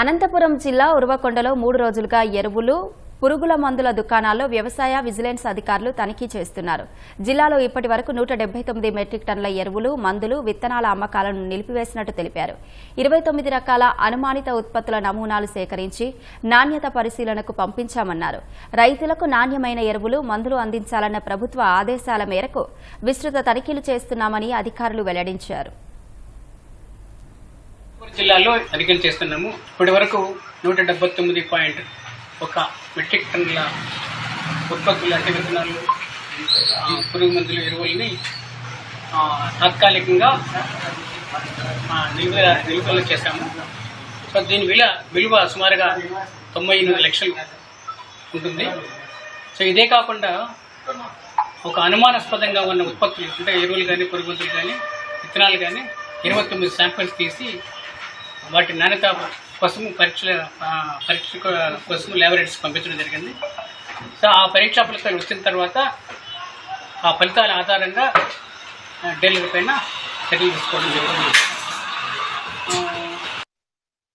అనంతపురం జిల్లా ఉరవకొండలో మూడు రోజులుగా ఎరువులు పురుగుల మందుల దుకాణాల్లో వ్యవసాయ విజిలెన్స్ అధికారులు తనిఖీ చేస్తున్నారు. జిల్లాలో ఇప్పటి వరకు నూట తొమ్మిది మెట్రిక్ టన్నుల ఎరువులు మందులు విత్తనాల అమ్మకాలను నిలిపివేసినట్టు తెలిపారు. ఇరవై తొమ్మిది రకాల అనుమానిత ఉత్పత్తుల నమూనాలు సేకరించి నాణ్యత పరిశీలనకు పంపించామన్నారు. రైతులకు నాణ్యమైన ఎరువులు మందులు అందించాలన్న ప్రభుత్వ ఆదేశాల మేరకు విస్తృత తనిఖీలు చేస్తున్నామని అధికారులు వెల్లడించారు. జిల్లాలో అధికం చేస్తున్నాము. ఇప్పటి వరకు నూట డెబ్బై తొమ్మిది పాయింట్ ఒక మెట్రిక్ టన్నుల ఉత్పత్తులు అంటే విత్తనాలు పురుగు మందులు ఎరువుల్ని తాత్కాలికంగా ఆ, నిలువ చేశాము. సో దీని విలువ విలువ సుమారుగా తొంభై ఎనిమిది లక్షలు ఉంటుంది. సో ఇదే కాకుండా ఒక అనుమానాస్పదంగా ఉన్న ఉత్పత్తులు అంటే ఎరువులు కానీ పురుగు మందులు కానీ విత్తనాలు కానీ ఇరవై తొమ్మిది శాంపిల్స్ తీసి వాటి నాణ్యత కోసం పరీక్ష పరీక్ష కోసం ల్యాబొరేటరీస్ పంపించడం జరిగింది. సో ఆ పరీక్షా ఫలితాలు వచ్చిన తర్వాత ఆ ఫలితాల ఆధారంగా డెలివరీ పైన చర్యలు తీసుకోవడం జరుగుతుంది.